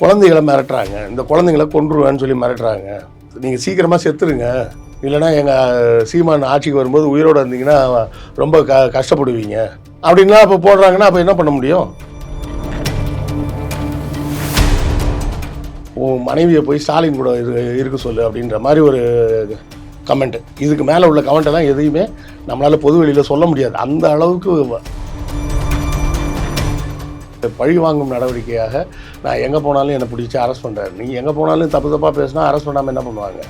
குழந்தைகளை மிரட்டுறாங்க. இந்த குழந்தைங்களை கொன்றுவேன்னு சொல்லி மிரட்டுறாங்க. நீங்கள் சீக்கிரமாக செத்துருங்க. இல்லைன்னா எங்கள் சீமான் ஆட்சிக்கு வரும்போது உயிரோடு இருந்தீங்கன்னா ரொம்ப க கஷ்டப்படுவீங்க. அப்படின்லாம் அப்போ போடுறாங்கன்னா அப்போ என்ன பண்ண முடியும்? உன் மனைவியை போய் ஸ்டாலின் கூட இரு இருக்க சொல்லு அப்படின்ற மாதிரி ஒரு கமெண்ட்டு இதுக்கு மேலே உள்ள கமெண்ட்டை தான் எதையுமே நம்மளால் பொதுவெளியில் சொல்ல முடியாது. அந்த அளவுக்கு பழி வாங்கும் நடவடிக்கையாக நான் எங்கே போனாலும் என்னை பிடிச்சி அரெஸ்ட் பண்ணுறாரு நீ எங்கே போனாலும் தப்பு தப்பாக பேசினா அரெஸ்ட் பண்ணாமல் என்ன பண்ணுவாங்க?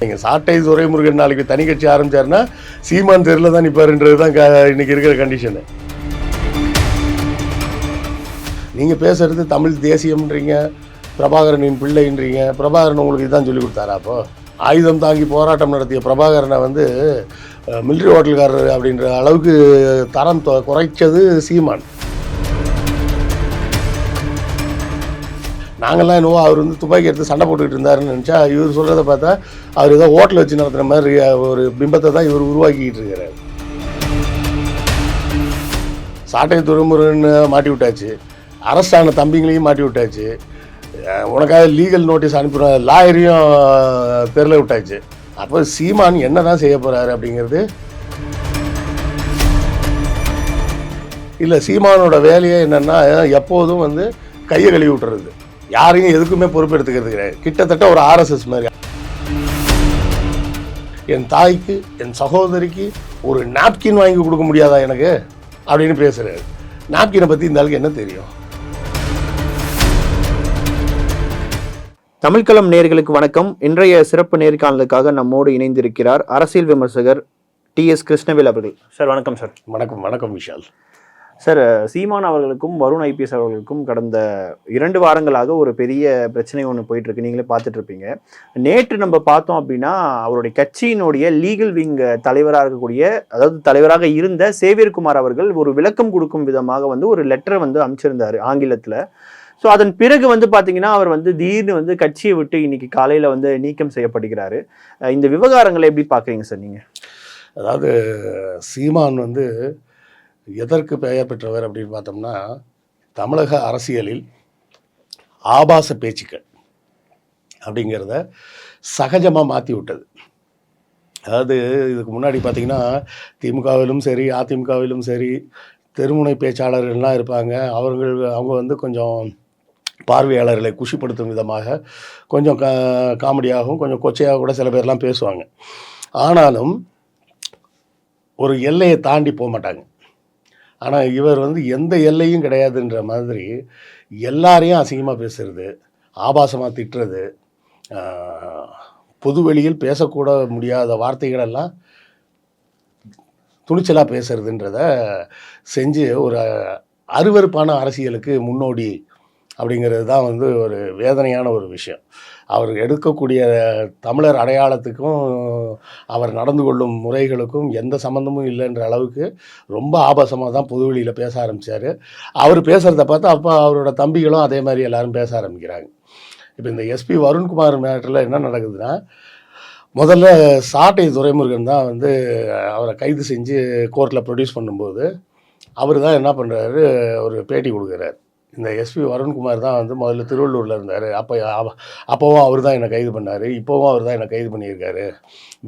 நீங்கள் சாட்டை துரைமுருகன் நாளைக்கு தனி கட்சி ஆரம்பிச்சாருன்னா சீமான் தெருல தான் நிற்பாருன்றது தான் க இன்னைக்கு இருக்கிற கண்டிஷனு நீங்கள் பேசுறது தமிழ் தேசியம்ன்றீங்க. பிரபாகரனின் பிள்ளைன்றீங்க. பிரபாகரன் உங்களுக்கு இதுதான் சொல்லி கொடுத்தாரா அப்போ? ஆயுதம் தாங்கி போராட்டம் நடத்திய பிரபாகரனை வந்து மிலிட்ரி ஹோட்டல்காரர் அப்படின்ற அளவுக்கு தரம் தொ- குறைச்சது சீமான். நாங்கள்லாம் என்னவோ அவர் வந்து துப்பாக்கி எடுத்து சண்டை போட்டுக்கிட்டு இருந்தாருன்னு நினச்சா இவர் சொல்கிறத பார்த்தா அவர் ஏதோ ஹோட்டல் வச்சு நடத்துகிற மாதிரி ஒரு பிம்பத்தை தான் இவர் உருவாக்கிக்கிட்டு இருக்கிறார். சாட்டை துறைமுருகன்னு மாட்டி விட்டாச்சு. அரசான தம்பிங்களையும் மாட்டி விட்டாச்சு. உனக்காக லீகல் நோட்டீஸ் அனுப்புகிற லாயரையும் தெரில விட்டாச்சு. அப்போ சீமான் என்ன தான் செய்ய போகிறாரு அப்படிங்கிறது இல்லை சீமானோட வேலையே என்னென்னா எப்போதும் வந்து கையை கழுவி விட்டுறது. யாரையும் எதுக்குமே பொறுப்பெடுத்துக்கிறது கிடையாது. கிட்டத்தட்ட ஒரு ஆர்எஸ்எஸ் மாதிரி. என் தாய்க்கு என் சகோதரிக்கு ஒரு நாப்கின் வாங்கி கொடுக்க முடியாதா எனக்கு? அப்படின்னு பேசுகிறாரு நாப்கினை பற்றி இந்த ஆளுக்கு என்ன தெரியும்? தமிழ்களம் நேர்களுக்கு வணக்கம். இன்றைய சிறப்பு நேர்காணலுக்காக நம்மோடு இணைந்திருக்கிறார் அரசியல் விமர்சகர் டி எஸ் கிருஷ்ணவேல் அவர்கள். சார் வணக்கம் சார். வணக்கம் வணக்கம் விஷால். சார் சீமான் அவர்களுக்கும் வருண் ஐபிஎஸ் அவர்களுக்கும் கடந்த இரண்டு வாரங்களாக ஒரு பெரிய பிரச்சனை ஒன்று போயிட்டு இருக்கு நீங்களே பார்த்துட்டு இருப்பீங்க நேற்று நம்ம பார்த்தோம் அப்படின்னா அவருடைய கட்சியினுடைய லீகல் விங் தலைவராக இருக்கக்கூடிய அதாவது தலைவராக இருந்த சேவியர்குமார் அவர்கள் ஒரு விளக்கம் கொடுக்கும் விதமாக வந்து ஒரு லெட்டரை வந்து அமைச்சிருந்தாரு ஆங்கிலத்தில். ஸோ அதன் பிறகு வந்து பார்த்தீங்கன்னா அவர் வந்து திடீர்னு வந்து கட்சியை விட்டு இன்னைக்கு காலையில் வந்து நீக்கம் செய்யப்படுகிறாரு. இந்த விவகாரங்களை எப்படி பார்க்குறீங்க சார் நீங்கள் அதாவது சீமான் வந்து எதற்கு பெயர் பெற்றவர் அப்படின்னு பார்த்தோம்னா தமிழக அரசியலில் ஆபாச பேச்சுக்கள் அப்படிங்கிறத சகஜமாக மாற்றி விட்டது. அதாவது இதுக்கு முன்னாடி பார்த்தீங்கன்னா திமுகவிலும் சரி அதிமுகவிலும் சரி தெருமுனை பேச்சாளர்கள்லாம் இருப்பாங்க. அவர்கள் அவங்க வந்து கொஞ்சம் பார்வையாளர்களை குஷிப்படுத்தும் விதமாக கொஞ்சம் க காமெடியாகவும் கொஞ்சம் கொச்சையாக கூட சில பேர்லாம் பேசுவாங்க. ஆனாலும் ஒரு எல்லையை தாண்டி போக மாட்டாங்க. ஆனால் இவர் வந்து எந்த எல்லையும் கிடையாதுன்ற மாதிரி எல்லாரையும் அசிங்கமாக பேசுறது ஆபாசமாக திட்டுறது பொது வெளியில் பேசக்கூட முடியாத வார்த்தைகளெல்லாம் துணிச்சலாக பேசுறதுன்றத செஞ்சு ஒரு அருவருப்பான அரசியலுக்கு முன்னோடி அப்படிங்கிறது தான் வந்து ஒரு வேதனையான ஒரு விஷயம். அவர் எடுக்கக்கூடிய தமிழர் அடையாளத்துக்கும் அவர் நடந்து கொள்ளும் முறைகளுக்கும் எந்த சம்மந்தமும் இல்லைன்ற அளவுக்கு ரொம்ப ஆபாசமாக தான் பொதுவெளியில் பேச ஆரம்பித்தார் அவர் பேசுகிறத பார்த்து அப்போ அவரோட தம்பிகளும் அதே மாதிரி எல்லாரும் பேச ஆரம்பிக்கிறாங்க. இப்போ இந்த எஸ்பி வருண்குமார் மேட்டரில் என்ன நடக்குதுன்னா முதல்ல சாட்டை துரைமுருகன் தான் வந்து அவரை கைது செஞ்சு கோர்ட்டில் ப்ரொடியூஸ் பண்ணும்போது அவர் தான் என்ன பண்ணுறாரு ஒரு பேட்டி கொடுக்குறாரு. இந்த எஸ்பி வருண்குமார் தான் வந்து முதல்ல திருவள்ளூரில் இருந்தார். அப்போ அப்போவும் அவர் தான் என்னை கைது பண்ணார். இப்போவும் அவர் தான் என்னை கைது பண்ணியிருக்காரு.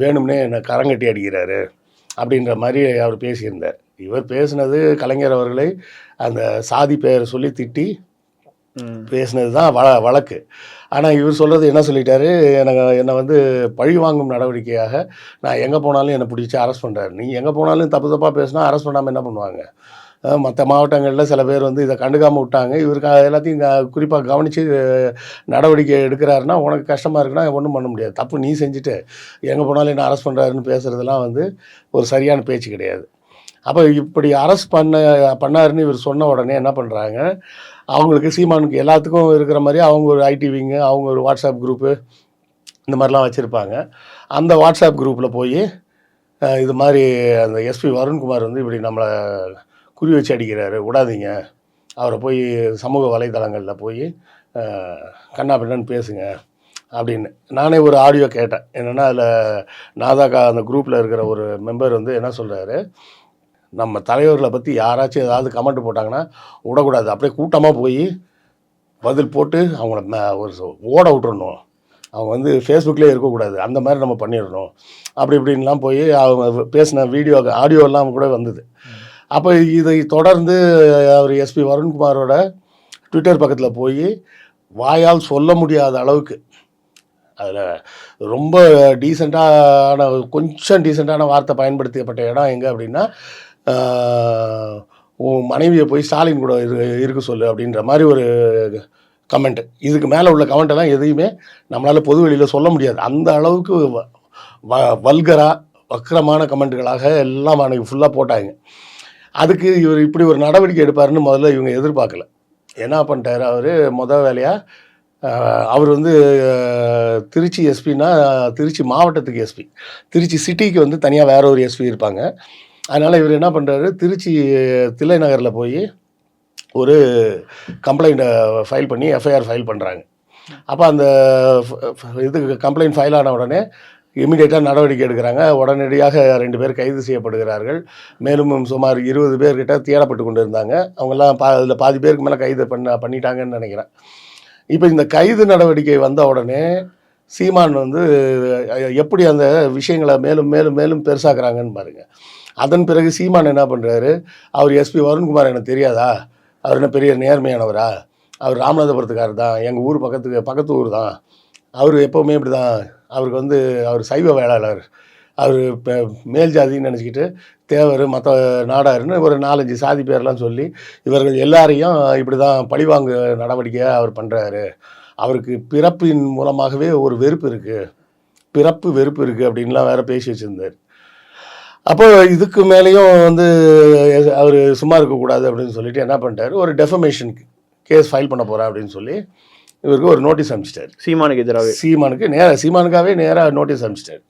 வேணும்னே என்னை கரங்கட்டி அடிக்கிறாரு அப்படின்ற மாதிரி அவர் பேசியிருந்தார். இவர் பேசினது கலைஞர் அவர்களை அந்த சாதி பெயர் சொல்லி திட்டி பேசினது தான் வழ வழக்கு. ஆனால் இவர் சொல்கிறது என்ன சொல்லிட்டாரு? எனக்கு என்னை வந்து பழி வாங்கும் நடவடிக்கையாக நான் எங்கே போனாலும் என்னை பிடிச்சி அரெஸ்ட் பண்ணுறாரு நீ எங்கே போனாலும் தப்பு தப்பாக பேசினா அரெஸ்ட் பண்ணாமல் என்ன பண்ணுவாங்க? மற்ற மாவட்டங்களில் சில பேர் வந்து இதை கண்டுக்காமல் விட்டாங்க. இவருக்கு எல்லாத்தையும் குறிப்பாக கவனித்து நடவடிக்கை எடுக்கிறாருன்னா உனக்கு கஷ்டமாக இருக்குன்னா ஒன்றும் பண்ண முடியாது. தப்பு நீ செஞ்சுட்டு எங்கே போனாலும் என்ன அரெஸ்ட் பண்ணுறாருன்னு பேசுகிறதுலாம் வந்து ஒரு சரியான பேச்சு கிடையாது. அப்போ இப்படி அரெஸ்ட் பண்ண பண்ணாருன்னு இவர் சொன்ன உடனே என்ன பண்ணுறாங்க அவங்களுக்கு சீமானுக்கு எல்லாத்துக்கும் இருக்கிற மாதிரி அவங்க ஒரு ஐடி விங்கு அவங்க ஒரு வாட்ஸ்அப் குரூப்பு இந்த மாதிரிலாம் வச்சுருப்பாங்க. அந்த வாட்ஸ்அப் குரூப்பில் போய் இது மாதிரி அந்த எஸ்பி வருண்குமார் வந்து இப்படி நம்மளை குறி வச்சு அடிக்கிறாரு. விடாதீங்க. அவரை போய் சமூக வலைதளங்களில் போய் அஹ், கண்ணா பேசுங்க அப்படின்னு. நானே ஒரு ஆடியோ கேட்டேன். என்னென்னா அதில் நாதாக்கா அந்த குரூப்பில் இருக்கிற ஒரு மெம்பர் வந்து என்ன சொல்கிறாரு நம்ம தலைவர்களை பற்றி யாராச்சும் ஏதாவது கமெண்ட் போட்டாங்கன்னா விடக்கூடாது. அப்படியே கூட்டமாக போய் பதில் போட்டு அவங்கள ஒரு ஓட விட்டுறணும். அவங்க வந்து ஃபேஸ்புக்லேயே இருக்கக்கூடாது. அந்த மாதிரி நம்ம பண்ணிடணும். அப்படி இப்படின்லாம் போய் அவங்க பேசின வீடியோ ஆடியோ எல்லாம் கூட வந்தது. அப்போ இதை தொடர்ந்து அவர் எஸ்பி வருண்குமாரோட ட்விட்டர் பக்கத்தில் போய் வாயால் சொல்ல முடியாத அளவுக்கு அதில் ரொம்ப டீசெண்டான கொஞ்சம் டீசெண்டான வார்த்தை பயன்படுத்தப்பட்ட இடம் எங்கே அப்படின்னா உன் மனைவியை போய் ஸ்டாலின் கூட இரு இருக்க சொல்லு அப்படின்ற மாதிரி ஒரு கமெண்ட் இதுக்கு மேலே உள்ள கமெண்ட்டெல்லாம் எதையுமே நம்மளால் பொது வெளியில் சொல்ல முடியாது. அந்த அளவுக்கு வ- வ வக்கரமான கமெண்ட்டுகளாக எல்லாம் அன்றைக்கி ஃபுல்லாக போட்டாங்க. அதுக்கு இவர் இப்படி ஒரு நடவடிக்கை எடுப்பாருன்னு முதல்ல இவங்க எதிர்பார்க்கல. என்ன பண்ணிட்டார் அவர் முத வேலையாக அவர் வந்து திருச்சி எஸ்பின்னா திருச்சி மாவட்டத்துக்கு எஸ்பி. திருச்சி சிட்டிக்கு வந்து தனியாக வேற ஒரு எஸ்பி இருப்பாங்க. அதனால் இவர் என்ன பண்ணுறாரு திருச்சி தில்லை நகரில் போய் ஒரு கம்ப்ளைண்ட்டை ஃபைல் பண்ணி எஃப்ஐஆர் ஃபைல் பண்ணுறாங்க அப்போ அந்த இதுக்கு கம்ப்ளைண்ட் ஃபைல் ஆன உடனே இமிடியேட்டாக நடவடிக்கை எடுக்கிறாங்க. உடனடியாக ரெண்டு பேர் கைது செய்யப்படுகிறார்கள். மேலும் சுமார் இருபது பேர்கிட்ட தேடப்பட்டு கொண்டு இருந்தாங்க அவங்கெல்லாம் பா அதில் பாதி பேருக்கு மேலே கைது பண்ண பண்ணிட்டாங்கன்னு நினைக்கிறேன். இப்போ இந்த கைது நடவடிக்கை வந்த உடனே சீமான் வந்து எப்படி அந்த விஷயங்களை மேலும் மேலும் மேலும் பெருசாக்குறாங்கன்னு பாருங்கள் அதன் பிறகு சீமான் என்ன பண்ணுறாரு அவர் எஸ்பி வருண்குமார் எனக்கு தெரியாதா? அவர் என்ன பெரிய நேர்மையானவரா? அவர் ராமநாதபுரத்துக்காரர் தான். எங்கள் ஊர் பக்கத்துக்கு பக்கத்து ஊர் தான். அவர் எப்போவுமே இப்படி தான் அவருக்கு வந்து அவர் சைவ வேளாளர். அவர் இப்போ மேல் ஜாதின்னு நினச்சிக்கிட்டு தேவர் மற்ற நாடாருன்னு ஒரு நாலஞ்சு சாதி பேர்லாம் சொல்லி இவர்கள் எல்லாரையும் இப்படி தான் பழிவாங்கு நடவடிக்கையை அவர் பண்ணுறாரு அவருக்கு பிறப்பின் மூலமாகவே ஒரு வெறுப்பு இருக்குது பிறப்பு வெறுப்பு இருக்குது அப்படின்லாம் வேறு பேசி வச்சுருந்தார். அப்போ இதுக்கு மேலேயும் வந்து அவர் சும்மா இருக்கக்கூடாது அப்படின்னு சொல்லிட்டு என்ன பண்ணிட்டாரு? ஒரு டெஃபமேஷன் கேஸ் ஃபைல் பண்ண போகிறேன் அப்படின்னு சொல்லி இவருக்கு ஒரு நோட்டீஸ் அனுப்பிச்சிட்டாரு. சீமானுக்கு எதிராகவே. சீமானுக்கு நேர சீமானுக்காகவே நேராக நோட்டீஸ் அனுப்பிச்சிட்டாரு.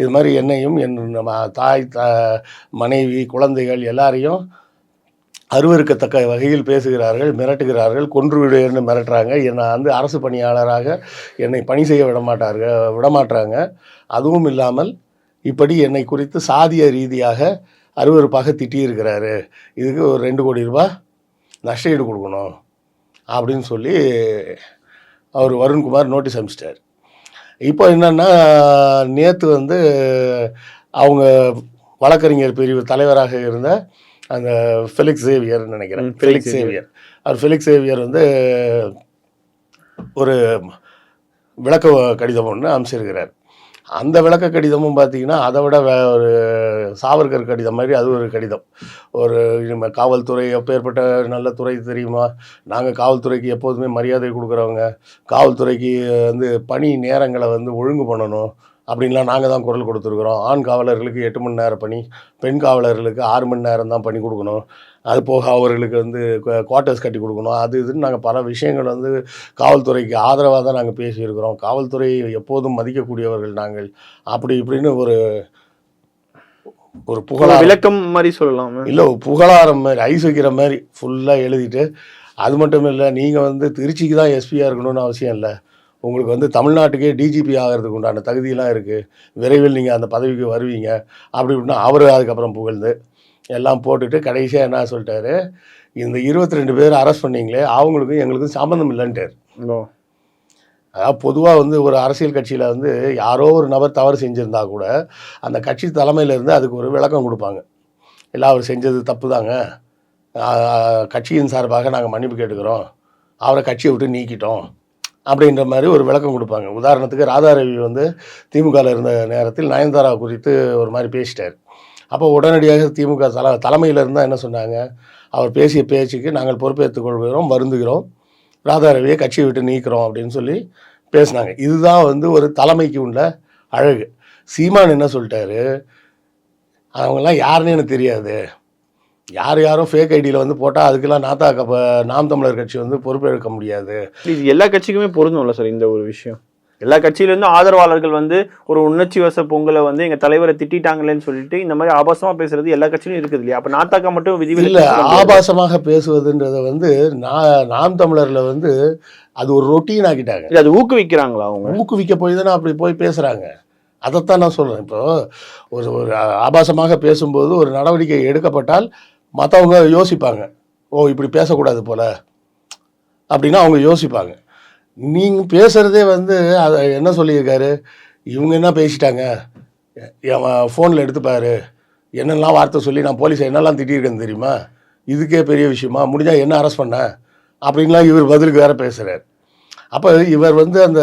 இது மாதிரி என்னையும் என் நம்ம தாய் த மனைவி குழந்தைகள் எல்லாரையும் அருவருக்கத்தக்க வகையில் பேசுகிறார்கள் மிரட்டுகிறார்கள் கொன்று விடுன்னு மிரட்டுறாங்க. என்னை வந்து அரசு பணியாளராக என்னை பணி செய்ய விட மாட்டார்கள் விடமாட்டாங்க. அதுவும் இல்லாமல் இப்படி என்னை குறித்து சாதிய ரீதியாக அருவருப்பாக திட்டியிருக்கிறாரு. இதுக்கு ஒரு ரெண்டு கோடி ரூபாய் நஷ்டஈடு கொடுக்கணும் அப்படின்னு சொல்லி அவர் வருண்குமார் நோட்டீஸ் அனுப்பிச்சிட்டார். இப்போ என்னன்னா நேற்று வந்து அவங்க வழக்கறிஞர் பிரிவு தலைவராக இருந்த அந்த ஃபெலிக்ஸ் சேவியர்னு நினைக்கிறேன். ஃபெலிக்ஸ் சேவியர் அவர் ஃபெலிக்ஸ் சேவியர் வந்து ஒரு விளக்க கடிதம் ஒன்று அமைச்சிருக்கிறார் அந்த விளக்க கடிதமும் பார்த்தீங்கன்னா அதை விட வே ஒரு சாவர்கர் கடிதம் மாதிரி அது ஒரு கடிதம். ஒரு நம்ம காவல்துறை எப்பேற்பட்ட நல்ல துறை தெரியுமா? நாங்கள் காவல்துறைக்கு எப்போதுமே மரியாதை கொடுக்குறவங்க. காவல்துறைக்கு வந்து பணி நேரங்களை வந்து ஒழுங்கு பண்ணணும் அப்படின்லாம் நாங்கள் தான் குரல் கொடுத்துருக்குறோம். ஆண் காவலர்களுக்கு எட்டு மணி நேரம் பணி பெண் காவலர்களுக்கு ஆறு மணி நேரம் தான் பண்ணி கொடுக்கணும். அது போக அவர்களுக்கு வந்து குவார்ட்டர்ஸ் கட்டி கொடுக்கணும். அது இதுன்னு நாங்கள் பல விஷயங்கள் வந்து காவல்துறைக்கு ஆதரவாக தான் நாங்கள் பேசியிருக்கிறோம். காவல்துறையை எப்போதும் மதிக்கக்கூடியவர்கள் நாங்கள். அப்படி இப்படின்னு ஒரு ஒரு புகழாரம். விளக்கம் மாதிரி சொல்லலாம். இல்லை புகழாரம் மாதிரி ஐஸ் வைக்கிற மாதிரி ஃபுல்லாக எழுதிட்டு அது மட்டும் இல்லை நீங்கள் வந்து திருச்சிக்கு தான் எஸ்பியாக இருக்கணும்னு அவசியம் இல்லை. உங்களுக்கு வந்து தமிழ்நாட்டுக்கே டிஜிபி ஆகிறதுக்கு உண்டான தகுதியெல்லாம் இருக்குது விரைவில் நீங்கள் அந்த பதவிக்கு வருவீங்க. அப்படி இப்படின்னா அவர் அதுக்கப்புறம் புகழ்ந்து எல்லாம் போட்டுட்டு கடைசியாக என்ன சொல்லிட்டாரு? இந்த இருபத்தி ரெண்டு பேர் அரெஸ்ட் பண்ணீங்களே அவங்களுக்கும் எங்களுக்கும் சம்மந்தம் இல்லைன்ட்டார். அதாவது பொதுவாக வந்து ஒரு அரசியல் கட்சியில் வந்து யாரோ ஒரு நபர் தவறு செஞ்சுருந்தா கூட அந்த கட்சி தலைமையிலேருந்து அதுக்கு ஒரு விளக்கம் கொடுப்பாங்க. இல்லை அவர் செஞ்சது தப்பு தாங்க கட்சியின் சார்பாக நாங்கள் மன்னிப்பு கேட்டுக்கிறோம். அவரை கட்சியை விட்டு நீக்கிட்டோம். அப்படின்ற மாதிரி ஒரு விளக்கம் கொடுப்பாங்க. உதாரணத்துக்கு ராதாரவி வந்து திமுகவில் இருந்த நேரத்தில் நயன்தாரா குறித்து ஒரு மாதிரி பேசிட்டார். அப்போ உடனடியாக திமுக தல தலைமையில் இருந்தால் என்ன சொன்னாங்க? அவர் பேசிய பேச்சுக்கு நாங்கள் பொறுப்பேற்றுக் கொள்கிறோம் வருந்துகிறோம். ராதாரவியை கட்சியை விட்டு நீக்கிறோம் அப்படின்னு சொல்லி பேசினாங்க. இதுதான் வந்து ஒரு தலைமைக்கு உள்ள அழகு. சீமான் என்ன சொல்லிட்டாரு? அவங்கெல்லாம் யாருன்னு எனக்கு தெரியாது. யார் யாரும் ஃபேக் ஐடியில் வந்து போட்டால் அதுக்கெல்லாம் நாத்தா நாம் தமிழர் கட்சி வந்து பொறுப்பேற்க முடியாது. இது எல்லா கட்சிக்குமே பொருந்தும்ல சார் இந்த ஒரு விஷயம்? எல்லா கட்சியில இருந்து ஆதரவாளர்கள் வந்து ஒரு உணர்ச்சி வச பொங்கலை வந்து எங்க தலைவரை திட்டிட்டாங்களேன்னு சொல்லிட்டு இந்த மாதிரி ஆபாசமா பேசுறது எல்லா கட்சியிலும் இருக்குது இல்லையா? அப்ப நாத்தாக்கா மட்டும் இல்லை விதிவிலக்கு ஆபாசமாக பேசுவதுன்றதை வந்து நான் நாம் தமிழரில் வந்து அது ஒரு ரொட்டீன் ஆக்கிட்டாங்க. அது ஊக்குவிக்கிறாங்களா அவங்க? ஊக்குவிக்க போய் தானே அப்படி போய் பேசுகிறாங்க அதைத்தான் நான் சொல்கிறேன் இப்போ ஒரு ஒரு ஆபாசமாக பேசும்போது ஒரு நடவடிக்கை எடுக்கப்பட்டால் மற்றவங்க யோசிப்பாங்க. ஓ இப்படி பேசக்கூடாது போல. அப்படின்னா அவங்க யோசிப்பாங்க. நீங்கள் பேசுகிறதே வந்து அதை என்ன சொல்லியிருக்காரு? இவங்க என்ன பேசிட்டாங்க? என் ஃபோனில் எடுத்துப்பாரு. என்னெல்லாம் வார்த்தை சொல்லி நான் போலீஸை என்னெல்லாம் திட்டியிருக்கேன்னு தெரியுமா? இதுக்கே பெரிய விஷயமா? முடிஞ்சால் என்ன அரெஸ்ட் பண்ண? அப்படின்லாம் இவர் பதிலுக்கு வேறு பேசுகிறார் அப்போ இவர் வந்து அந்த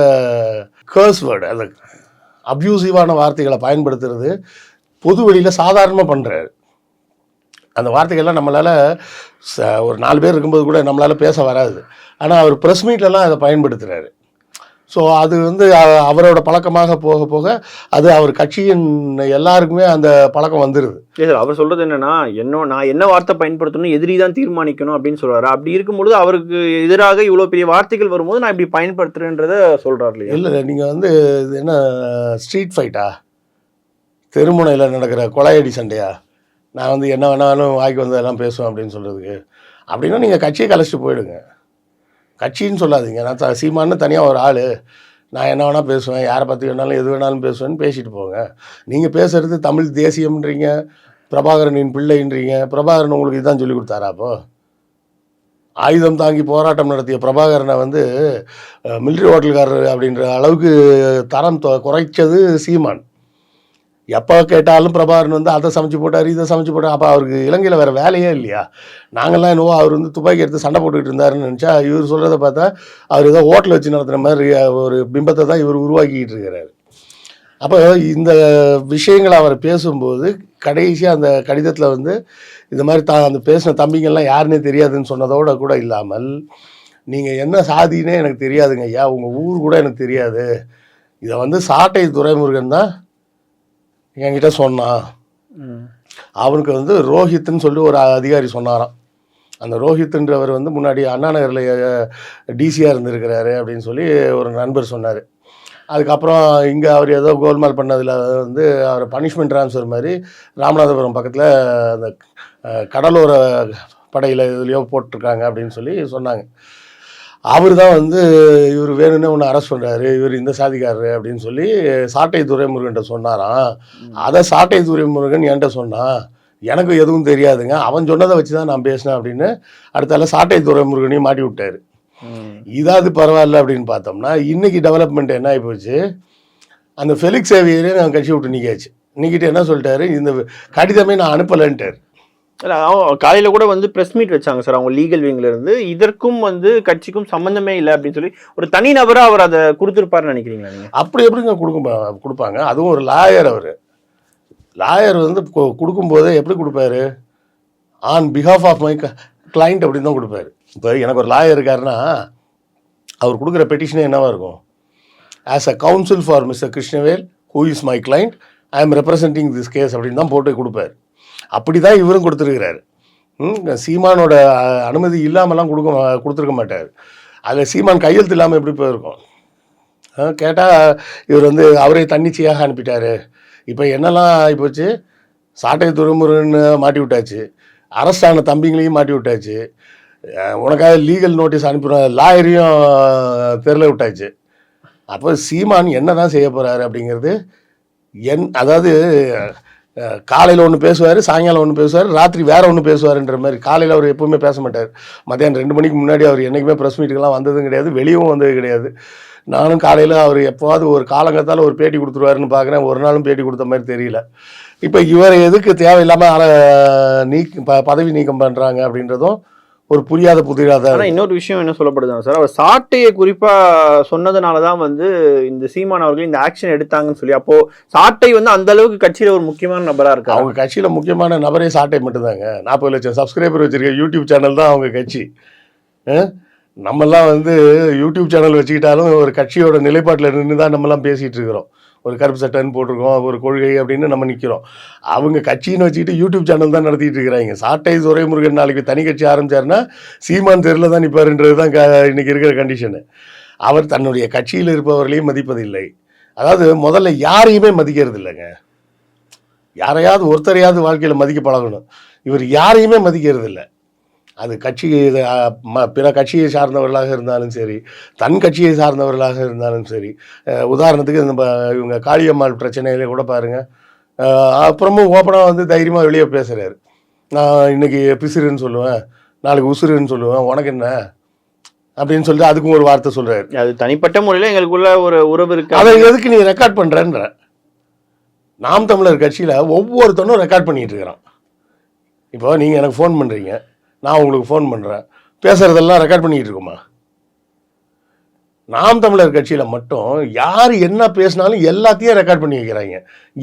கேர்ஸ் வேர்டு அந்த அப்யூசிவான வார்த்தைகளை பயன்படுத்துறது பொது வெளியில் சாதாரணமாக பண்ணுறாரு அந்த வார்த்தைகள்லாம் நம்மளால் ச- ஒரு நாலு பேர் இருக்கும்போது கூட நம்மளால் பேச வராது. ஆனால் அவர் ப்ரெஸ் மீட்லலாம் அதை பயன்படுத்துகிறாரு ஸோ அது வந்து அவரோட பழக்கமாக போக போக அது அவர் கட்சியின் எல்லாருக்குமே அந்த பழக்கம் வந்துடுது இல்ல அவர் சொல்றது என்னன்னா என்ன நான் என்ன வார்த்தை பயன்படுத்தணும் எதிரி தான் தீர்மானிக்கணும் அப்படின்னு சொல்றாரு. அப்படி இருக்கும்பொழுது அவருக்கு எதிராக இவ்வளவு பெரிய வார்த்தைகள் வரும்போது நான் இப்படி பயன்படுத்துறேன்றத சொல்றாரு இல்லையா? இல்லை நீங்கள் வந்து இது என்ன ஸ்ட்ரீட் ஃபைட்டா? தெருமுனையில் நடக்கிற கொலையடி சண்டையா? நான் வந்து என்ன வேணாலும் வாய்க்கு வந்ததெல்லாம் பேசுவேன் அப்படின்னு சொல்கிறதுக்கு அப்படின்னா நீங்கள் கட்சியை கலைச்சிட்டு போயிடுங்க. கட்சின்னு சொல்லாதீங்க. நான் த சீமான்னு தனியாக ஒரு ஆள். நான் என்ன வேணால் பேசுவேன். யாரை பற்றி வேணாலும் எது வேணாலும் பேசுவேன்னு பேசிட்டு போங்க. நீங்கள் பேசுகிறது தமிழ் தேசியம்ன்றீங்க. பிரபாகரனின் பிள்ளைன்றீங்க. பிரபாகரன் உங்களுக்கு இதுதான் சொல்லி கொடுத்தாரா அப்போ? ஆயுதம் தாங்கி போராட்டம் நடத்திய பிரபாகரனை வந்து மிலிட்ரி ஹோட்டல்காரர் அப்படின்ற அளவுக்கு தரம் தொ- குறைச்சது சீமான். எப்போ கேட்டாலும் பிரபாகரன் வந்து அதை சமைச்சு போட்டார் இதை சமைச்சு போட்டார். அப்போ அவருக்கு இலங்கையில் வேறு வேலையே இல்லையா? நாங்கள்லாம் என்னவோ அவர் வந்து துப்பாக்கி எடுத்து சண்டை போட்டுக்கிட்டு இருந்தாருன்னு நினச்சா இவர் சொல்கிறத பார்த்தா அவர் ஏதோ ஹோட்டல் வச்சு நடத்துகிற மாதிரி ஒரு பிம்பத்தை தான் இவர் உருவாக்கிக்கிட்டு இருக்கிறாரு. அப்போ இந்த விஷயங்களை அவர் பேசும்போது கடைசியாக அந்த கடிதத்தில் வந்து இந்த மாதிரி த அந்த பேசின தம்பிங்கள்லாம் யாருன்னே தெரியாதுன்னு சொன்னதோட கூட இல்லாமல் நீங்கள் என்ன சாதினே எனக்கு தெரியாதுங்க ஐயா. உங்கள் ஊர் கூட எனக்கு தெரியாது. இதை வந்து சாட்டை துரைமுருகன் தான் என்கிட்ட சொன்னான் அவனுக்கு வந்து ரோஹித்னு சொல்லி ஒரு அதிகாரி சொன்னாராம். அந்த ரோஹித்ன்றவர் வந்து முன்னாடி அண்ணா நகரில் டிசியாக இருந்திருக்கிறாரு அப்படின்னு சொல்லி ஒரு நண்பர் சொன்னார். அதுக்கப்புறம் இங்கே அவர் ஏதோ கோல்மால் பண்ணதில் வந்து அவர் பனிஷ்மெண்ட் ட்ரான்ஸ்ஃபர் மாதிரி ராமநாதபுரம் பக்கத்தில் அந்த கடலோர படையில் இதுலையோ போட்டிருக்காங்க அப்படின்னு சொல்லி சொன்னாங்க. அவர் தான் வந்து இவர் வேணும்னே ஒன்று அரெஸ்ட் பண்ணுறாரு இவர் இந்த சாதிக்காரரு அப்படின்னு சொல்லி சாட்டை துரைமுருகன்ட்ட சொன்னாராம். அதை சாட்டை துரைமுருகன் என்கிட்ட சொன்னான். எனக்கு எதுவும் தெரியாதுங்க. அவன் சொன்னதை வச்சு தான் நான் பேசினேன் அப்படின்னு அடுத்தால சாட்டை துரைமுருகனையும் மாட்டி விட்டாரு. இதாவது பரவாயில்ல அப்படின்னு பார்த்தோம்னா இன்னைக்கு டெவலப்மெண்ட் என்ன ஆகி போச்சு? அந்த ஃபெலிக்ஸ் சேவியரே நான் கட்சி விட்டு நிற்காச்சு நிக்கிட்டு என்ன சொல்லிட்டாரு? இந்த கடிதமே நான் அனுப்பலைன்ட்டார். காலையில கூட வந்து பிரஸ் மீட் வச்சாங்க சார் அவங்க லீகல் விங்ல இருந்து. இதற்கும் வந்து கட்சிக்கும் சம்பந்தமே இல்லை அப்படின்னு சொல்லி ஒரு தனி நபரா அவர் அதை கொடுத்துருப்பாருன்னு நினைக்கிறீங்களா அப்படி எப்படிங்க கொடுக்க கொடுப்பாங்க? அதுவும் ஒரு லாயர் அவர். லாயர் வந்து கு- கொடுக்கும்போதே எப்படி கொடுப்பாரு? On behalf of my client அப்படின்னு தான் கொடுப்பாரு. இப்போ எனக்கு ஒரு லாயர் இருக்காருன்னா அவர் கொடுக்குற பெட்டிஷனே என்னவாக இருக்கும்? As a counsel for mister Krishnavel who is my client I am representing this case அப்படின்னு தான் போட்டு கொடுப்பாரு. அப்படி தான் இவரும் கொடுத்துருக்கிறாரு. ம், சீமானோட அனுமதி இல்லாமலாம் கொடுக்க மா- கொடுத்துருக்க மாட்டார். அதில் சீமான் கையெழுத்து இல்லாமல் எப்படி போயிருக்கும்? கேட்டால் இவர் வந்து அவரே தன்னிச்சையாக அனுப்பிட்டார். இப்போ என்னெல்லாம் ஆகிப்போச்சு? சாட்டை துருமுருன்னு மாட்டி விட்டாச்சு. அரசான தம்பிங்களையும் மாட்டி விட்டாச்சு. உனக்காக லீகல் நோட்டீஸ் அனுப்புகிற லாயரையும் தெரில விட்டாச்சு. அப்போ சீமான் என்ன தான் செய்ய போகிறாரு அப்படிங்கிறது என் அதாவது காலையில் ஒன்று பேசுவார் சாயங்காலம் ஒன்று பேசுவார் ராத்திரி வேறு ஒன்று பேசுவாருன்ற மாதிரி. காலையில் அவர் எப்பவுமே பேச மாட்டார். மத்தியானம் ரெண்டு மணிக்கு முன்னாடி அவர் என்றைக்குமே ப்ரெஸ் மீட்டுக்கெல்லாம் வந்ததும் கிடையாது வெளியும் வந்தது கிடையாது. நானும் காலையில் அவர் எப்போவாது ஒரு காலங்கத்தால் ஒரு பேட்டி கொடுத்துருவாருன்னு பார்க்குறேன் ஒரு நாளும் பேட்டி கொடுத்த மாதிரி தெரியல. இப்போ இவர் எதுக்கு தேவையில்லாமல் அல நீக் ப பதவி நீக்கம் பண்ணுறாங்க அப்படின்றதும் ஒரு புரியாத புதிராக ஆனா இன்னொரு விஷயம் என்ன சொல்லப்படுதுன்னா சார் அவர் சாட்டையை குறிப்பா சொன்னதுனால தான் வந்து இந்த சீமான் அவர்கள் இந்த ஆக்ஷன் எடுத்தாங்கன்னு சொல்லி அப்போ சாட்டை வந்து அந்த அளவுக்கு கட்சியில ஒரு முக்கியமான நபரா இருக்காரு? அவங்க கட்சியில் முக்கியமான நபரே சாட்டை மட்டும்தாங்க. நாற்பது லட்சம் சப்ஸ்கிரைபர் வச்சிருக்க யூடியூப் சேனல் தான் அவங்க கட்சி? நம்மெல்லாம் வந்து யூடியூப் சேனல் வச்சுக்கிட்டாலும் ஒரு கட்சியோட நிலைப்பாட்டில் நின்று தான் நம்மலாம் பேசிகிட்டு இருக்கிறோம். ஒரு கருப்பு சட்டைன்னு போட்டிருக்கோம் ஒரு கொள்கை அப்படின்னு நம்ம நிற்கிறோம் அவங்க கட்சின்னு வச்சுக்கிட்டு யூடியூப் சேனல் தான் நடத்திட்டு இருக்கிறாங்க. சாட்டை துரைமுருகன் நாளைக்கு தனி கட்சி ஆரம்பிச்சாருன்னா சீமான் தெருவில் தான் நிற்பாருன்றது தான் இன்னைக்கு இருக்கிற கண்டிஷனு அவர் தன்னுடைய கட்சியில் இருப்பவர்களையும் மதிப்பதில்லை. அதாவது முதல்ல யாரையுமே மதிக்கிறது இல்லைங்க. யாரையாவது ஒருத்தரையாவது வாழ்க்கையில் மதிக்க பழகணும். இவர் யாரையுமே மதிக்கிறது இல்லை. அது கட்சி பிற கட்சியை சார்ந்தவர்களாக இருந்தாலும் சரி தன் கட்சியை சார்ந்தவர்களாக இருந்தாலும் சரி உதாரணத்துக்கு நம்ம இவங்க காளியம்மாள் பிரச்சனையில கூட பாருங்க. அஹ், அப்புறமும் ஓப்பனாக வந்து தைரியமாக வெளியே பேசுறாரு. நான் இன்னைக்கு பிசிறுன்னு சொல்லுவேன் நாளைக்கு உசுருன்னு சொல்லுவேன் உனக்கு என்ன? அப்படின்னு சொல்லிட்டு அதுக்கும் ஒரு வார்த்தை சொல்றாரு. அது தனிப்பட்ட முறையில எங்களுக்குள்ள ஒரு உறவு இருக்கு? அதை எதுக்கு நீ ரெக்கார்ட் பண்றன்ற? நாம் தமிழர் கட்சியில ஒவ்வொருத்தனும் ரெக்கார்ட் பண்ணிட்டு இருக்கிறான். இப்போ நீங்க எனக்கு ஃபோன் பண்றீங்க. நான் உங்களுக்கு ஃபோன் பண்ணுறேன் பேசுறதெல்லாம் ரெக்கார்ட் பண்ணிக்கிட்டு இருக்கோமா? நாம் தமிழர் கட்சியில் மட்டும் யார் என்ன பேசினாலும் எல்லாத்தையும் ரெக்கார்ட் பண்ணி வைக்கிறாங்க.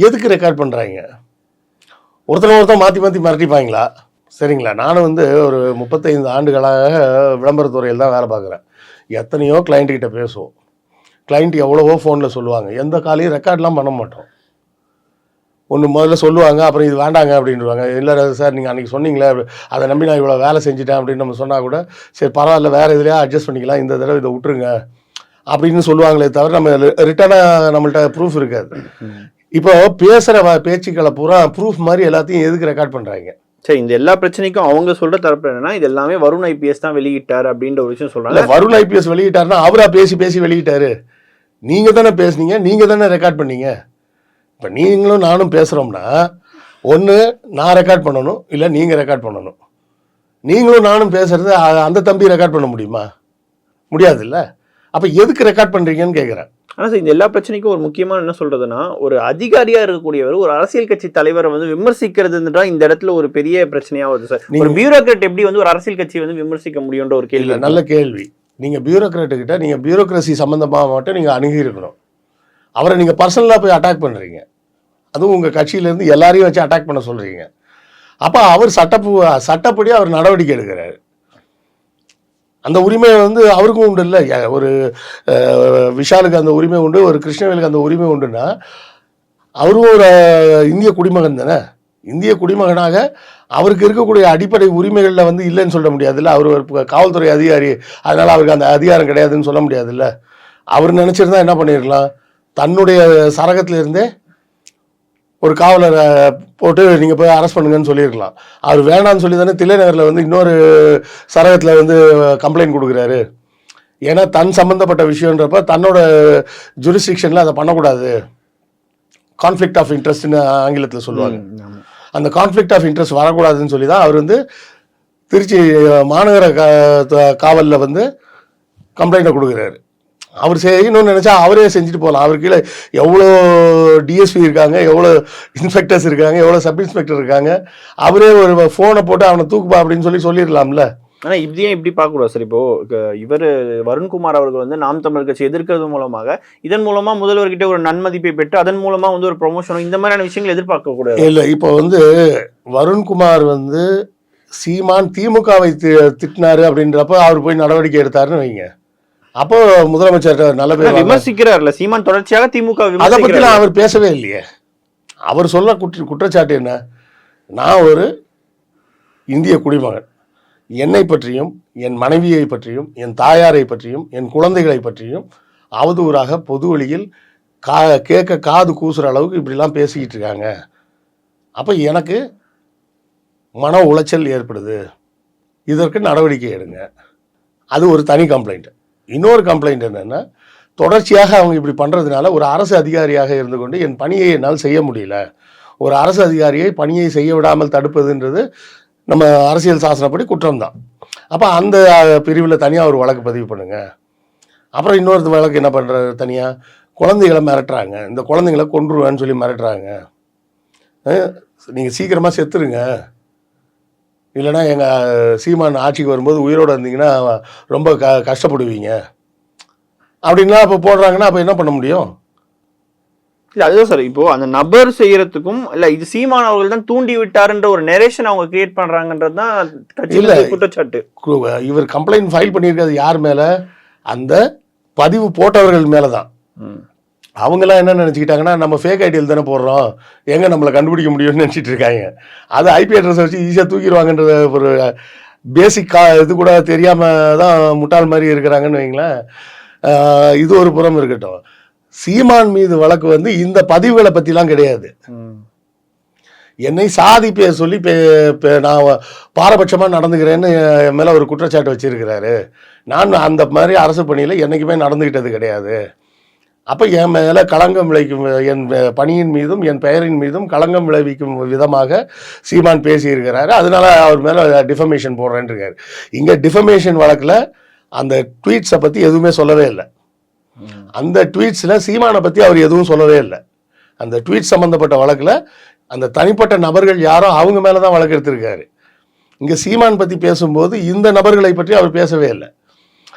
எதுக்கு ரெக்கார்ட் பண்ணுறாங்க ஒருத்தனை ஒருத்தன் மாற்றி மாற்றி மிரட்டிப்பாங்களா? சரிங்களா? நானும் வந்து ஒரு முப்பத்தைந்து ஆண்டுகளாக விளம்பரத்துறையில் தான் வேலை பார்க்குறேன். எத்தனையோ கிளைண்ட்டுக்கிட்ட பேசுவோம். கிளைண்ட் எவ்வளவோ ஃபோனில் சொல்லுவாங்க. எந்த காலையும் ரெக்கார்ட்லாம் பண்ண மாட்டோம். ஒன்று முதல்ல சொல்லுவாங்க அப்புறம் இது வேண்டாங்க அப்படின்றாங்க இல்லை சார் நீங்கள் அன்றைக்கி சொன்னீங்களே அதை நம்பி நான் இவ்வளோ வேலை செஞ்சுட்டேன் அப்படின்னு நம்ம சொன்னால் கூட சரி பரவாயில்ல வேறு இதுலையா அட்ஜஸ்ட் பண்ணிக்கலாம் இந்த தடவை இதை விட்டுருங்க அப்படின்னு சொல்லுவாங்களே தவிர நம்ம ரிட்டனாக நம்மள்ட்ட ப்ரூஃப் இருக்காது. இப்போ பேசுகிற பேச்சுக்களை பூரா ப்ரூஃப் மாதிரி எல்லாத்தையும் எதுக்கு ரெக்கார்ட் பண்ணுறாங்க சரி இந்த எல்லா பிரச்சனைக்கும் அவங்க சொல்ற தரப்பு என்னன்னா இது எல்லாமே வருண் ஐபிஎஸ் தான் வெளியிட்டார் அப்படின்ற ஒரு விஷயம் சொல்றாங்க. வருண் ஐபிஎஸ் வெளியிட்டாருன்னா அவரா பேசி பேசி வெளியிட்டாரு. நீங்க தானே பேசுனீங்க நீங்க தானே ரெக்கார்ட் பண்ணீங்க. இப்போ நீங்களும் நானும் பேசுறோம்னா ஒன்று நான் ரெக்கார்ட் பண்ணணும் இல்லை நீங்க ரெக்கார்ட் பண்ணணும். நீங்களும் நானும் பேசுறது அ- அந்த தம்பி ரெக்கார்ட் பண்ண முடியுமா? முடியாதுல்ல? அப்போ எதுக்கு ரெக்கார்ட் பண்றீங்கன்னு கேட்குறேன் ஆனா சார் இந்த எல்லா பிரச்சனைக்கும் ஒரு முக்கியமான என்ன சொல்றதுன்னா ஒரு அதிகாரியா இருக்கக்கூடியவர் ஒரு அரசியல் கட்சி தலைவரை வந்து விமர்சிக்கிறதுன்றா இந்த இடத்துல ஒரு பெரிய பிரச்சனையா வருது சார். ஒரு பியூரோக்ராட் எப்படி வந்து ஒரு அரசியல் கட்சியை வந்து விமர்சிக்க முடியும்ன்ற ஒரு கேள்வி இல்லை. நல்ல கேள்வி. நீங்கள் பியூரோக்ராட்டுக்கிட்ட நீங்கள் பியூரோக்ரஸி சம்மந்தமாக மட்டும் நீங்கள் அணுகி இருக்கணும் அவரை நீங்கள் பர்சனலாக போய் அட்டாக் பண்ணுறீங்க அதுவும் உங்கள் கட்சியிலேருந்து எல்லாரையும் வச்சு அட்டாக் பண்ண சொல்கிறீங்க அப்போ அவர் சட்டப்பு சட்டப்படி அவர் நடவடிக்கை எடுக்கிறாரு. அந்த உரிமை வந்து அவருக்கும் உண்டு இல்லை. ஒரு விஷாலுக்கு அந்த உரிமை உண்டு ஒரு கிருஷ்ணவேலுக்கு அந்த உரிமை உண்டுன்னா அவரும் ஒரு இந்திய குடிமகன் தானே? இந்திய குடிமகனாக அவருக்கு இருக்கக்கூடிய அடிப்படை உரிமைகளில் வந்து இல்லைன்னு சொல்ல முடியாதுல்ல. அவர் ஒரு காவல்துறை அதிகாரி அதனால் அவருக்கு அந்த அதிகாரம் கிடையாதுன்னு சொல்ல முடியாதுல்ல. அவர் நினச்சிருந்தா என்ன பண்ணியிருக்கலாம் தன்னுடைய சரகத்திலிருந்தே ஒரு காவலரை போட்டு நீங்கள் போய் அரெஸ்ட் பண்ணுங்கன்னு சொல்லியிருக்கலாம். அவர் வேணான்னு சொல்லி தானே தில்லைநகரில் வந்து இன்னொரு சரகத்தில் வந்து கம்ப்ளைண்ட் கொடுக்குறாரு. ஏன்னா தன் சம்மந்தப்பட்ட விஷயன்றப்ப தன்னோட ஜுரிஸ்டிக்ஷனில் அதை பண்ணக்கூடாது. கான்ஃப்ளிக்ட் ஆஃப் இன்ட்ரெஸ்ட்னு ஆங்கிலத்தில் சொல்லுவாங்க. அந்த கான்ஃப்ளிக்ட் ஆஃப் இன்ட்ரெஸ்ட் வரக்கூடாதுன்னு சொல்லி தான் அவர் வந்து திருச்சி மாநகர காவல்ல வந்து கம்ப்ளைண்ட்டை கொடுக்குறாரு. அவர் செய்யணும்னு நினச்சா அவரே செஞ்சுட்டு போகலாம். அவர் கீழே எவ்வளோ டிஎஸ்பி இருக்காங்க எவ்வளோ இன்ஸ்பெக்டர்ஸ் இருக்காங்க எவ்வளோ சப் இன்ஸ்பெக்டர் இருக்காங்க அவரே ஒரு ஃபோனை போட்டு அவனை தூக்குப்பா அப்படின்னு சொல்லி சொல்லிடலாம்ல. ஆனா இப்படியே இப்படி பார்க்க கூடாது சார்? இப்போ இவர் வருண்குமார் அவர்கள் வந்து நாம் தமிழர் கட்சி எதிர்க்கிறது மூலமாக இதன் மூலமா முதல்வர்கிட்ட ஒரு நன்மதிப்பை பெற்று அதன் மூலமா வந்து ஒரு ப்ரொமோஷனும் இந்த மாதிரியான விஷயங்கள் எதிர்பார்க்க கூடாது இல்லை இப்போ வந்து வருண்குமார் வந்து சீமான் திமுகவை திட்டினாரு அப்படின்றப்ப அவர் போய் நடவடிக்கை எடுத்தாருன்னு வைங்க. அப்போ முதலமைச்சர் நல்ல பேர் விமர்சிக்கிறார்ல சீமான் தொடர்ச்சியாக திமுக அதை பற்றிலாம் அவர் பேசவே இல்லையே. அவர் சொல்ல குற்ற குற்றச்சாட்டு என்ன? நான் ஒரு இந்திய குடிமகன். என்னை பற்றியும் என் மனைவியை பற்றியும் என் தாயாரை பற்றியும் என் குழந்தைகளை பற்றியும் அவதூறாக பொது வழியில் கா கேட்க காது கூசுற அளவுக்கு இப்படிலாம் பேசிக்கிட்டு இருக்காங்க. அப்போ எனக்கு மன உளைச்சல் ஏற்படுது. இதற்கு நடவடிக்கை எடுங்க. அது ஒரு தனி கம்ப்ளைண்ட் இன்னொரு கம்ப்ளைண்ட் என்னென்னா தொடர்ச்சியாக அவங்க இப்படி பண்ணுறதுனால ஒரு அரசு அதிகாரியாக இருந்து கொண்டு என் பணியை என்னால் செய்ய முடியல. ஒரு அரசு அதிகாரியை பணியை செய்ய விடாமல் தடுப்பதுன்றது நம்ம அரசியல் சாசனப்படி குற்றம்தான். அப்போ அந்த பிரிவில் தனியாக ஒரு வழக்கு பதிவு பண்ணுங்கள் அப்புறம் இன்னொரு வழக்கு என்ன பண்ணுறாரு தனியாக குழந்தைகளை மிரட்டுறாங்க. இந்த குழந்தைங்களை கொன்றுவேன்னு சொல்லி மிரட்டுறாங்க. நீங்கள் சீக்கிரமாக செத்துருங்க. இல்லைன்னா எங்கள் சீமான் ஆட்சிக்கு வரும்போது உயிரோடு இருந்தீங்கன்னா ரொம்ப க கஷ்டப்படுவீங்க. அப்படின்லாம் இப்போ போடுறாங்கன்னா அப்போ என்ன பண்ண முடியும்? இல்ல அதுதான் சார் இப்போ அந்த நபர் செய்யறதுக்கும் இல்ல இது சீமான் அவர்கள் தான் தூண்டி விட்டாருன்ற ஒரு நெரேஷன் அவங்க கிரியேட் பண்றாங்கன்றது தான் இல்ல. குற்றச்சாட்டு. இவர் கம்ப்ளைண்ட் ஃபைல் பண்ணியிருக்கிறது யார் மேலே? அந்த பதிவு போட்டவர்கள் மேலே தான். அவங்களாம் என்ன நினச்சிக்கிட்டாங்கன்னா நம்ம ஃபேக் ஐடியில் தானே போடுறோம். எங்கே நம்மளை கண்டுபிடிக்க முடியும்னு நினச்சிட்டு இருக்காங்க. அது ஐபி அட்ரஸ் வச்சு ஈஸியாக தூக்கிடுவாங்கன்ற ஒரு பேசிக் கா இது கூட தெரியாமல் தான் முட்டாள் மாதிரி இருக்கிறாங்கன்னு வைங்களேன். இது ஒரு புறம் இருக்கட்டும். சீமான் மீது வழக்கு வந்து இந்த பதிவுகளை பற்றிலாம் கிடையாது. என்னை சாதி பேர் சொல்லி நான் பாரபட்சமாக நடந்துக்கிறேன்னு என் மேலே ஒரு குற்றச்சாட்டு வச்சிருக்கிறாரு. நான் அந்த மாதிரி அரசு பணியில் என்றைக்குமே நடந்துக்கிட்டது கிடையாது. அப்போ என் மேலே களங்கம் விளைவிக்கும் என் பணியின் மீதும் என் பெயரின் மீதும் களங்கம் விளைவிக்கும் விதமாக சீமான் பேசியிருக்கிறாரு. அதனால அவர் மேலே டிஃபமேஷன் போடுறேன்னு இருக்காரு இங்கே டிஃபமேஷன் வழக்கில் அந்த ட்வீட்ஸை பற்றி எதுவுமே சொல்லவே இல்லை. அந்த ட்வீட்ஸில் சீமானை பற்றி அவர் எதுவும் சொல்லவே இல்லை. அந்த ட்வீட் சம்மந்தப்பட்ட வழக்கில் அந்த தனிப்பட்ட நபர்கள் யாரோ அவங்க மேலே தான் வழக்கு எடுத்திருக்காரு. இங்கே சீமான் பற்றி பேசும்போது இந்த நபர்களை பற்றி அவர் பேசவே இல்லை.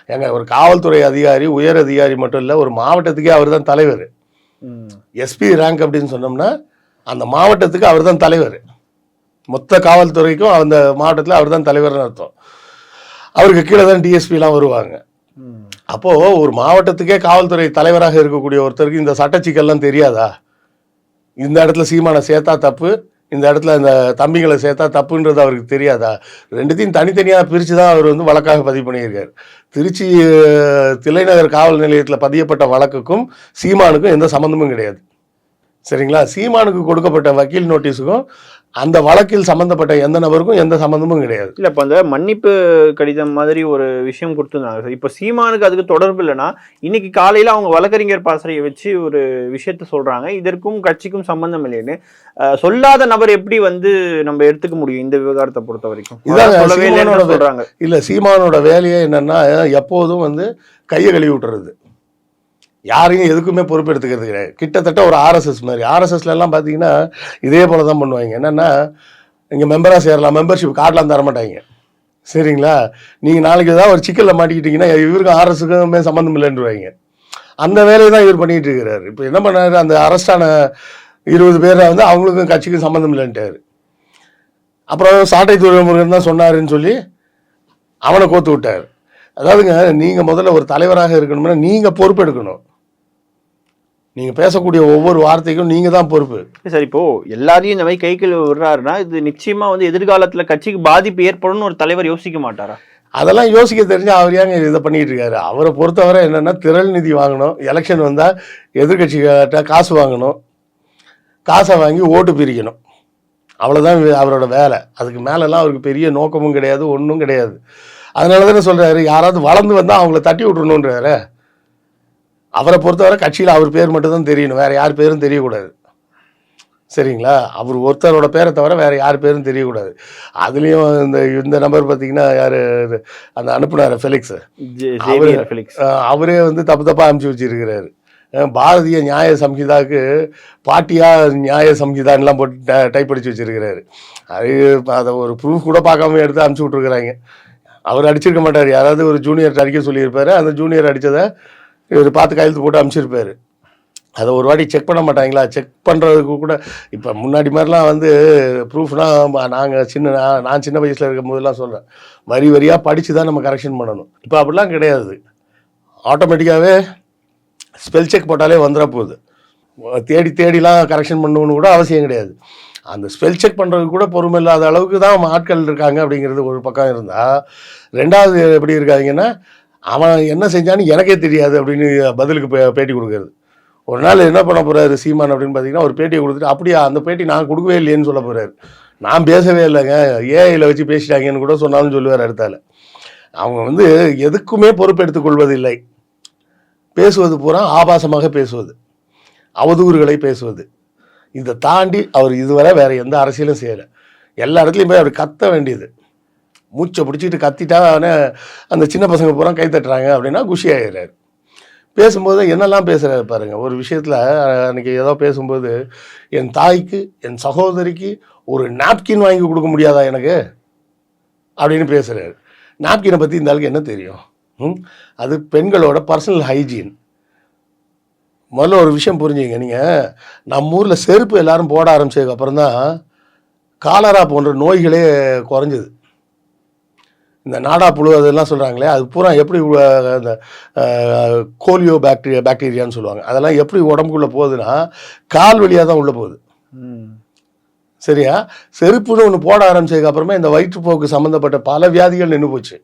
ஏங்க ஒரு காவல்துறை அதிகாரி உயர் அதிகாரி மட்டும் இல்லை ஒரு மாவட்டத்துக்கே அவர் தான் தலைவர். எஸ்பி ரேங்க் அப்படின்னு சொன்னோம்னா அந்த மாவட்டத்துக்கு அவர் தான் தலைவர். மொத்த காவல்துறைக்கும் அந்த மாவட்டத்தில் அவர் தான் தலைவர்னு அர்த்தம். அவருக்கு கீழே தான் டிஎஸ்பிலாம் வருவாங்க. அப்போது ஒரு மாவட்டத்துக்கே காவல்துறை தலைவராக இருக்கக்கூடிய ஒருத்தருக்கு இந்த சட்டச்சிக்கல்லாம் தெரியாதா? இந்த இடத்துல சீமானை சேர்த்தா தப்பு இந்த இடத்துல இந்த தம்பிங்களை சேர்த்தா தப்புன்றது அவருக்கு தெரியாதா? ரெண்டுத்தையும் தனித்தனியாக பிரித்து தான் அவர் வந்து வழக்காக பதிவு பண்ணியிருக்கார். திருச்சி தில்லைநகர் காவல் நிலையத்தில் பதியப்பட்ட வழக்குக்கும் சீமானுக்கும் எந்த சம்மந்தமும் கிடையாது. சரிங்களா? சீமானுக்கு கொடுக்கப்பட்ட வக்கீல் நோட்டீஸுக்கும் அந்த வழக்கில் சம்மந்தப்பட்ட எந்த நபருக்கும் எந்த சம்மந்தமும் கிடையாது. இல்ல இப்ப அந்த மன்னிப்பு கடிதம் மாதிரி ஒரு விஷயம் கொடுத்துருந்தாங்க சார். இப்ப சீமானுக்கு அதுக்கு தொடர்பு இல்லைன்னா இன்னைக்கு காலையில அவங்க வழக்கறிஞர் பாசறையை வச்சு ஒரு விஷயத்த சொல்றாங்க. இதற்கும் கட்சிக்கும் சம்பந்தம் இல்லைன்னு. சொல்லாத நபர் எப்படி வந்து நம்ம எடுத்துக்க முடியும் இந்த விவகாரத்தை பொறுத்த வரைக்கும்? சீமானோட சொல்றாங்க. இல்லை சீமானோட வேலையே என்னன்னா எப்போதும் வந்து கையை கழுவி விட்டுறது. யாரையும் எதுக்குமே பொறுப்பு எடுத்துக்கிறது கிடையாது. கிட்டத்தட்ட ஒரு ஆர்எஸ்எஸ் மாதிரி. ஆர்எஸ்எஸ்லலாம் பார்த்தீங்கன்னா இதே போல தான் பண்ணுவாங்க. என்னன்னா இங்கே மெம்பராக சேரலாம். மெம்பர்ஷிப் கார்டெலாம் தர மாட்டாங்க. சரிங்களா? நீங்கள் நாளைக்கு ஏதாவது ஒரு சிக்கலில் மாட்டிக்கிட்டீங்கன்னா இவருக்கும் ஆர்எஸ்க்குமே சம்மந்தம் இல்லைன்றவாங்க. அந்த வேலையை தான் இவர் பண்ணிகிட்டு இருக்கிறாரு. இப்போ என்ன பண்ணார்? அந்த அரஸ்டான இருபது பேரை வந்து அவங்களுக்கும் கட்சிக்கும் சம்மந்தம் இல்லைன்ட்டார். அப்புறம் சாட்டை துறைமுருகன் தான் சொன்னாருன்னு சொல்லி அவனை கோத்து விட்டார். அதாவதுங்க நீங்கள் முதல்ல ஒரு தலைவராக இருக்கணும்னா நீங்கள் பொறுப்பெடுக்கணும். நீங்கள் பேசக்கூடிய ஒவ்வொரு வார்த்தைக்கும் நீங்கள் தான் பொறுப்பு. சார் இப்போ எல்லாரையும் இந்த மாதிரி கைகள் விடுறாருன்னா இது நிச்சயமா வந்து எதிர்காலத்துல கட்சிக்கு பாதிப்பு ஏற்படும்னு ஒரு தலைவர் யோசிக்க மாட்டாரா? அதெல்லாம் யோசிக்க தெரிஞ்சு அவர் ஏங்க இதை பண்ணிட்டு இருக்காரு? அவரை பொறுத்தவரை என்னன்னா திரள் நிதி வாங்கணும் எலெக்ஷன் வந்தால் எதிர்கட்சிகிட்ட காசு வாங்கணும் காசை வாங்கி ஓட்டு பிரிக்கணும். அவ்வளோதான் அவரோட வேலை. அதுக்கு மேலெல்லாம் அவருக்கு பெரிய நோக்கமும் கிடையாது ஒன்றும் கிடையாது. அதனால தானே சொல்கிறாரு யாராவது வளர்ந்து வந்தால் அவங்கள தட்டி விட்டுறணுன்றாரு அவரை பொறுத்தவரை கட்சியில் அவர் பேர் மட்டும்தான் தெரியணும். வேற யார் பேரும் தெரியக்கூடாது. சரிங்களா? அவர் ஒருத்தரோட பேரை தவிர வேற யார் பேரும் தெரியக்கூடாது. அதுலேயும் இந்த இந்த நம்பர் பார்த்தீங்கன்னா யார் அந்த அனுப்புனார் ஃபெலிக்ஸ் அவரே வந்து தப்பு தப்பாக அனுப்பிச்சி வச்சிருக்கிறாரு. பாரதிய நியாய சம்ஹிதாவுக்கு பாட்டியா நியாய சம்ஹிதான்லாம் போட்டு டைப் அடிச்சு வச்சிருக்கிறாரு. அது அதை ஒரு ப்ரூஃப் கூட பார்க்காம எடுத்து அனுப்பிச்சி விட்ருக்குறாங்க அவர் அடிச்சிருக்க மாட்டார். யாராவது ஒரு ஜூனியர் அடிக்க சொல்லியிருப்பாரு. அந்த ஜூனியர் அடித்ததை இவர் பார்த்து கையெழுத்து போட்டு அமிச்சிருப்பாரு. அதை ஒரு வாட்டி செக் பண்ண மாட்டாங்களா? செக் பண்ணுறதுக்கு கூட இப்போ முன்னாடி மாதிரிலாம் வந்து ப்ரூஃப்னால் நாங்கள் சின்ன நான் நான் சின்ன வயசில் இருக்கும் போதெல்லாம் சொல்கிறேன் வரி வரியாக படித்து தான் நம்ம கரெக்ஷன் பண்ணணும். இப்போ அப்படிலாம் கிடையாது. ஆட்டோமேட்டிக்காகவே ஸ்பெல் செக் போட்டாலே வந்துட போகுது. தேடி தேடிலாம் கரெக்ஷன் பண்ணணும்னு கூட அவசியம் கிடையாது. அந்த ஸ்பெல் செக் பண்ணுறதுக்கு கூட பொறுமை இல்லாத அளவுக்கு தான் ஆட்கள் இருக்காங்க அப்படிங்கிறது ஒரு பக்கம் இருந்தால் ரெண்டாவது எப்படி இருக்காங்கன்னா அவன் என்ன செஞ்சான்னு எனக்கே தெரியாது அப்படின்னு பதிலுக்கு பே- பேட்டி கொடுக்கறது. ஒரு நாள் என்ன பண்ண போகிறாரு சீமான் அப்படின்னு பார்த்தீங்கன்னா ஒரு பேட்டியை கொடுத்துட்டு அப்படியா அந்த பேட்டி நான் கொடுக்கவே இல்லையேன்னு சொல்ல போகிறாரு நான் பேசவே இல்லைங்க. ஏஐயில் வச்சு பேசிட்டாங்கன்னு கூட சொன்னாலும் சொல்லுவார் அடுத்தால. அவங்க வந்து எதுக்குமே பொறுப்பெடுத்துக் கொள்வதில்லை. பேசுவது பூரா ஆபாசமாக பேசுவது. அவதூறுகளை பேசுவது. இதை தாண்டி அவர் இதுவரை வேறு எந்த அரசியலும் செய்யலை. எல்லா இடத்துலையும் போய் அவர் கத்த வேண்டியது. மூச்சை பிடிச்சிட்டு கத்திட்டா அவனே அந்த சின்ன பசங்க பூரா கை தட்டுறாங்க அப்படின்னா குஷி ஆயிடுறாரு. பேசும்போது என்னெல்லாம் பேசுகிறாரு பாருங்கள் ஒரு விஷயத்தில் அன்றைக்கி ஏதோ பேசும்போது என் தாய்க்கு என் சகோதரிக்கு ஒரு நாப்கின் வாங்கி கொடுக்க முடியாதா எனக்கு? அப்படின்னு பேசுகிறாரு நாப்கினை பற்றி இந்த ஆளுக்கு என்ன தெரியும்? ம்? அது பெண்களோட பர்சனல் ஹைஜீன் முதல்ல ஒரு விஷயம் புரிஞ்சுங்க நீங்கள் நம்ம ஊரில் செருப்பு எல்லாரும் போட ஆரம்பிச்சதுக்கு அப்புறம் தான் காலரா போன்ற நோய்களே குறைஞ்சது. இந்த நாடா புழு அதெல்லாம் சொல்கிறாங்களே அது பூரா எப்படி அந்த கோலியோ பாக்டீரியா பாக்டீரியான்னு சொல்லுவாங்க. அதெல்லாம் எப்படி உடம்புக்குள்ளே போகுதுன்னா கால் வழியாக தான் உள்ளே போகுது. சரியா? செருப்புன்னு ஒன்று போட ஆரம்பிச்சதுக்கு அப்புறமா இந்த வயிற்றுப்போக்கு சம்மந்தப்பட்ட பல வியாதிகள் நின்று போச்சு?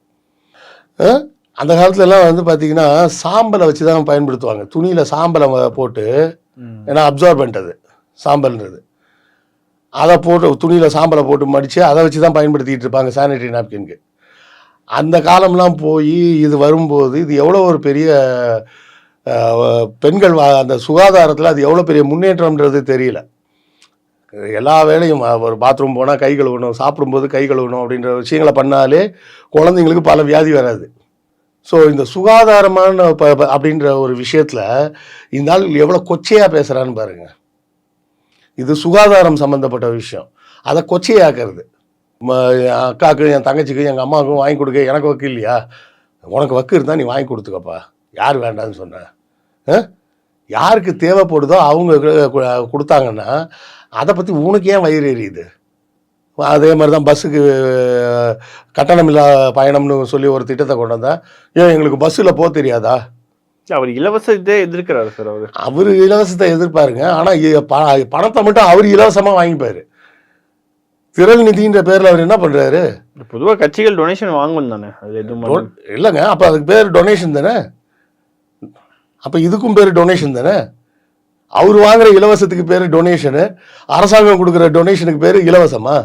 அந்த காலத்துல எல்லாம் வந்து பார்த்தீங்கன்னா சாம்பலை வச்சு தான் பயன்படுத்துவாங்க. துணியில் சாம்பலை போட்டு ஏன்னா அப்சார்பன்ட் அது சாம்பல்ன்றது. அதை போட்டு துணியில் சாம்பலை போட்டு மடித்து அதை வச்சு தான் பயன்படுத்திட்டு இருப்பாங்க சானிட்டரி நாப்கின்க்கு அந்த காலம்லாம் போய் இது வரும்போது இது எவ்வளோ ஒரு பெரிய பெண்கள் வா- அந்த சுகாதாரத்தில் அது எவ்வளோ பெரிய முன்னேற்றம்ன்றது தெரியல. எல்லா வேலையும் ஒரு பாத்ரூம் போனால் கை கழுவணும் சாப்பிடும்போது கை கழுவணும் அப்படின்ற விஷயங்களை பண்ணாலே குழந்தைங்களுக்கு பல வியாதி வராது. ஸோ இந்த சுகாதாரமான ப- அப்படின்ற ஒரு விஷயத்தில் இந்த ஆள் எவ்வளோ கொச்சையாக பேசுகிறான்னு பாருங்கள் இது சுகாதாரம் சம்மந்தப்பட்ட விஷயம். அதை கொச்சையாக்குறது. அக்காவுக்கு என் தங்கச்சிக்கு எங்கள் அம்மாவுக்கும் வாங்கி கொடுக்க எனக்கு வக்கு இல்லையா? உனக்கு வக்கு இருந்தால் நீ வாங்கி கொடுத்துக்கப்பா. யார் வேண்டாம்னு சொன்ன? ஆ? யாருக்கு தேவைப்படுதோ அவங்க கொடுத்தாங்கன்னா அதை பற்றி உனக்கு ஏன் வயிறு எரியுது? அதே மாதிரி தான் பஸ்ஸுக்கு கட்டணமில்லா பயணம்னு சொல்லி ஒரு திட்டத்தை கொண்டு வந்தா ஏன் எங்களுக்கு பஸ்ஸில் போக தெரியாதா? அவர் இலவசத்தை எதிர்க்கிறாரு சார் அவர். அவர் இலவசத்தை எதிர்பாருங்க ஆனால் பணத்தை மட்டும் அவர் இலவசமாக வாங்கிப்பாரு. திரள் நிதின்ற பேரில் அவர் என்ன பண்ணுறாரு பொதுவா கட்சிகள் டொனேஷன் வாங்கும் தானே. அது எதுவும் இல்லைங்க அப்போ அதுக்கு பேர் டொனேஷன் தானே? அப்போ இதுக்கும் பேர் டொனேஷன் தானே? அவர் வாங்குற இலவசத்துக்கு பேர் டொனேஷனு அரசாங்கம் கொடுக்குற டொனேஷனுக்கு பேர் இலவசமா?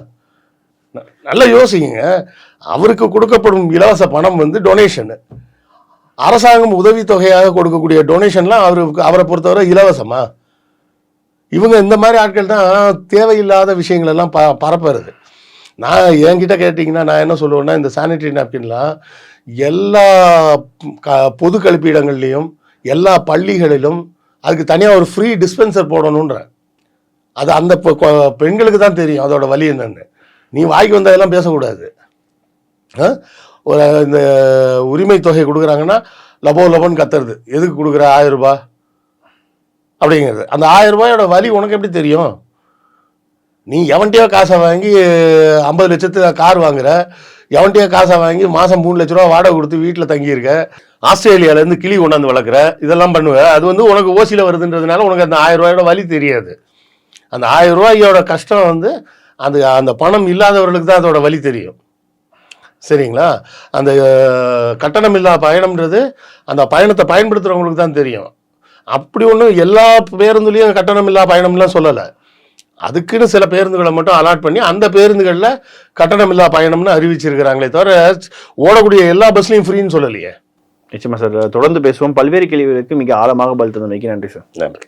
நல்லா யோசிங்க. அவருக்கு கொடுக்கப்படும் இலவச பணம் வந்து டொனேஷனு அரசாங்கம் உதவித்தொகையாக கொடுக்கக்கூடிய டொனேஷன்லாம் அவருக்கு அவரை பொறுத்தவரை இலவசமா? இவங்க இந்த மாதிரி ஆட்கள் தான் தேவையில்லாத விஷயங்கள் எல்லாம் ப பரப்புறது. நான் என்கிட்ட கேட்டிங்கன்னா நான் என்ன சொல்லுவேன்னா இந்த சானிடரி நாப்கின்லாம் எல்லா க பொது கழிப்பிடங்கள்லேயும் எல்லா பள்ளிகளிலும் அதுக்கு தனியாக ஒரு ஃப்ரீ டிஸ்பென்சர் போடணுன்றேன் அது அந்த பெண்களுக்கு தான் தெரியும் அதோட வழி என்னென்னு. நீ வாய்க்கு வந்ததெல்லாம் பேசக்கூடாது. ஆ? ஒரு இந்த உரிமை தொகை கொடுக்குறாங்கன்னா லபோ லபோன்னு கத்துறது. எதுக்கு கொடுக்குற? ஆயிரம் ரூபாய். அப்படிங்கிறது. அந்த ஆயிரம் ரூபாயோட வலி உனக்கு எப்படி தெரியும்? நீ எவன்ட்டியோ காசை வாங்கி ஐம்பது லட்சத்து கார் வாங்குற எவன்ட்டியோ காசை வாங்கி மாதம் மூணு லட்ச ரூபா வாடகை கொடுத்து வீட்டில் தங்கியிருக்க ஆஸ்திரேலியாவிலேருந்து கிளி கொண்டாந்து வளர்க்குற இதெல்லாம் பண்ணுவேன் அது வந்து உனக்கு ஓசியில் வருதுன்றதுனால உனக்கு அந்த ஆயிரம் ரூபாயோட வலி தெரியாது. அந்த ஆயிரம் ரூபாயோட கஷ்டம் வந்து அந்த அந்த பணம் இல்லாதவர்களுக்கு தான் அதோட வலி தெரியும். சரிங்களா? அந்த கட்டணம் இல்லாத பயணம்ன்றது அந்த பயணத்தை பயன்படுத்துகிறவங்களுக்கு தான் தெரியும். அப்படி ஒன்றும் எல்லா பேருந்துலேயும் கட்டணம் இல்லா பயணம்லாம் சொல்லலை. அதுக்குன்னு சில பேருந்துகளை மட்டும் அலாட் பண்ணி அந்த பேருந்துகளில் கட்டணம் இல்லா பயணம்னு அறிவிச்சிருக்கிறாங்களே தவிர ஓடக்கூடிய எல்லா பஸ்லையும் ஃப்ரீன்னு சொல்லலையே. நிச்சயமா சார். தொடர்ந்து பேசுவோம். பல்வேறு கேள்விகளுக்கு மிக ஆழமாக பதில் தந்தமைக்கு நன்றி சார். நன்றி.